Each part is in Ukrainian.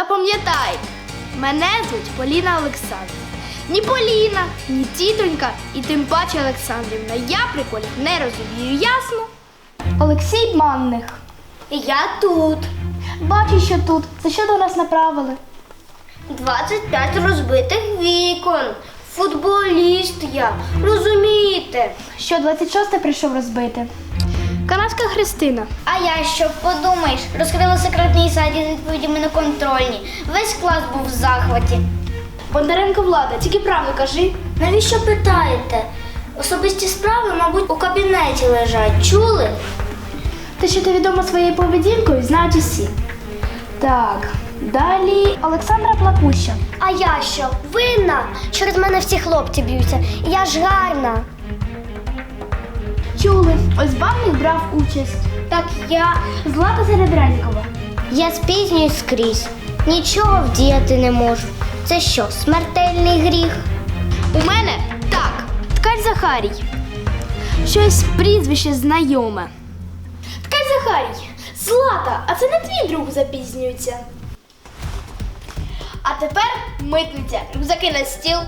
Запам'ятай, мене звуть Поліна Олександрівна. Ні Поліна, ні тітонька і тим паче Олександрівна. Я приколів не розумію, ясно? Олексій Манних. Я тут. Бачу, що тут. За що до нас направили? 25 розбитих вікон. Футболіст я. Розумієте? Що 26 прийшов розбити? Канадська Христина. А я що подумаєш? Розкрила секретний сайт із відповідями на контрольні. Весь клас був в захваті. Бондаренко влада, тільки правду кажи. Навіщо питаєте? Особисті справи, мабуть, у кабінеті лежать. Чули? Те, що ти відома своєю поведінкою, знають усі. Так, далі Олександра Плакуща. А я що? Винна? Через мене всі хлопці б'ються. Я ж гарна. Чули, ось Банник брав участь. Так я. Злата Серебрянікова. Я спізнююсь скрізь. Нічого вдіяти не можу. Це що, смертельний гріх? У мене так, ткач Захарій. Щось прізвище знайоме. Ткач Захарій, Злата, а це не твій друг запізнюється. А тепер митниця, рюкзаки на стіл.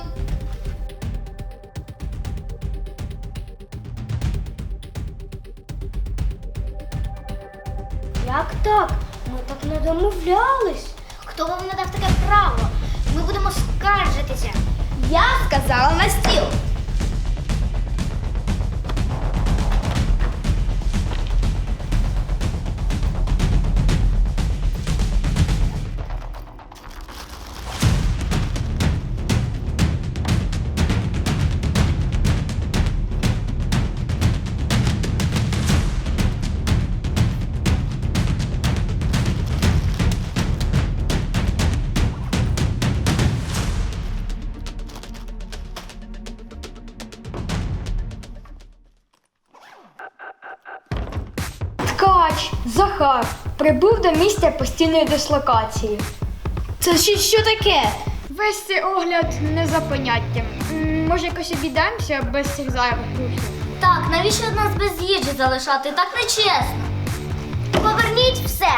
Як так? Ми так не домовлялись. Хто вам надав таке право? Ми будемо скаржитися. Я сказала на стіл. Прибув до місця постійної дислокації. Це ще що таке? Весь цей огляд не за поняттям. М, Може, якось обійдемося без цих зайвих рухів. Так, навіщо нас без їжі залишати? Так нечесно. Поверніть все.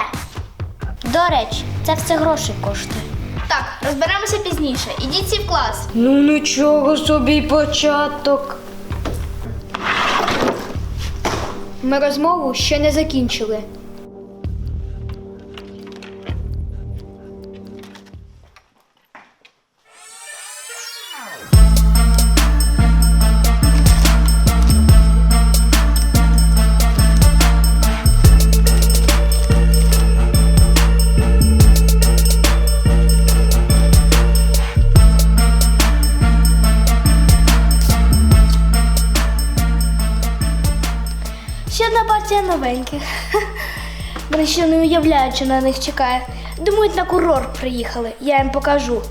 До речі, це все гроші коштує. Так, розберемося пізніше. Ідіть всі в клас. Ну нічого собі початок. Ми розмову ще не закінчили. Новеньких. Вони ще не уявляють, що на них чекає. Думають, на курорт приїхали. Я їм покажу.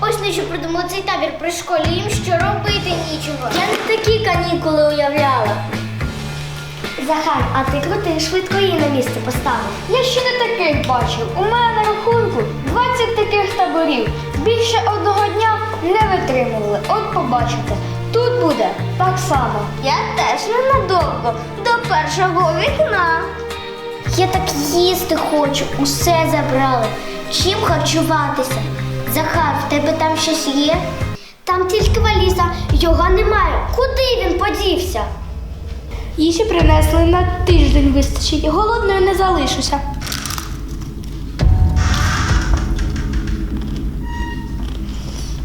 Ось на що придумали цей табір при школі. Їм що робити нічого. Я не такі канікули уявляла. Захар, а ти крути, швидко її на місце поставив. Я ще не таких бачив. У мене на рахунку 20 таких таборів. Більше одного дня не витримували. От побачите. Тут буде так само. Я теж ненадовго до першого вікна. Я так їсти хочу, усе забрали. Чим харчуватися? Захар, в тебе там щось є? Там тільки валіза, його немає. Куди він подівся? Їжі принесли на тиждень вистачить. Голодною не залишуся.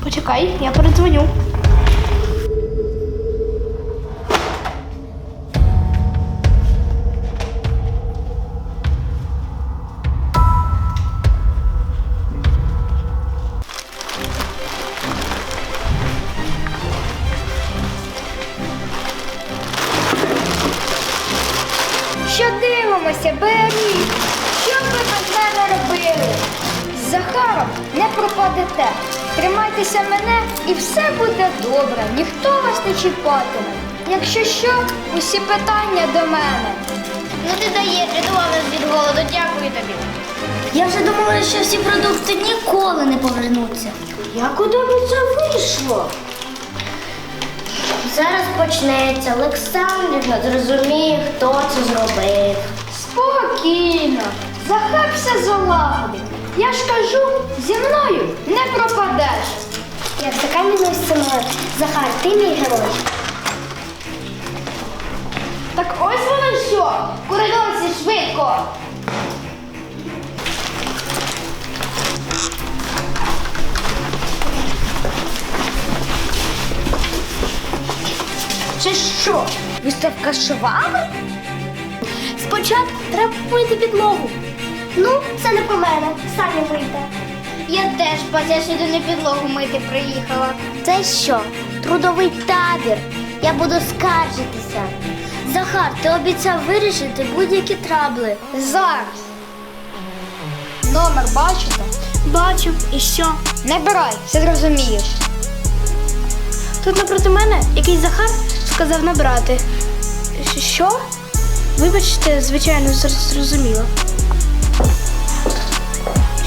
Почекай, я передзвоню. Що дивимося, беріть! Що ви без мене робили? З Захаром не пропадете. Тримайтеся мене і все буде добре. Ніхто вас не чіпатиме. Якщо що, усі питання до мене. Ну ти даєш, рятував нас від голоду, дякую тобі. Я вже думала, що всі продукти ніколи не повернуться. Як у тебе це вийшло? Зараз почнеться. Олександрівна зрозуміє, хто це зробив. Спокійно. Захар все залагодить. Я ж кажу, зі мною не пропадеш. Я все каміною стіною. Захар, ти мій герой. Так ось воно що. Коридорці швидко. Це що? Виставка швабр? Спочатку треба помити підлогу. Ну, це не про мене. Самі вийде. Я теж я сюди не підлогу мити приїхала. Це що? Трудовий табір. Я буду скаржитися. Захар, ти обіцяв вирішити будь-які трабли. Зараз. Номер бачите? Бачу, і що? Не бирай, все зрозумієш. Тут напроти мене якийсь Захар сказав набрати. Що? Вибачте, звичайно, зр- зрозуміло.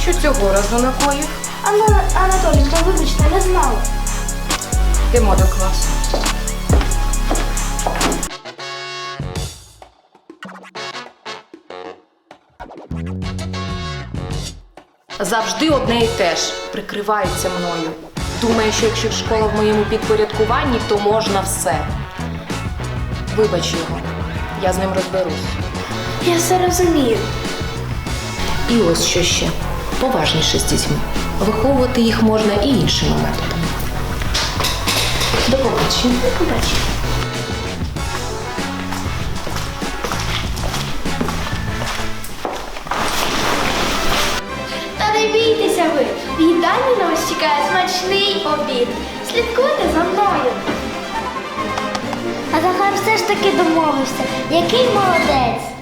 Що цього разу накоїв? Анна Анатолійовна, вибачте, не знала. Йдемо до класу. Завжди одне і те ж. Прикривається мною. Думає, що якщо школа в моєму підпорядкуванні, то можна все. Вибач його, я з ним розберусь. Я все розумію. І ось що ще поважніше з дітьми. Виховувати їх можна і іншими методами. До побачення. До побачення. Та не бійтеся ви. В їдальні на вас чекає смачний обід. Слідкуйте за мною. А Захар все ж таки домовився. Який молодець.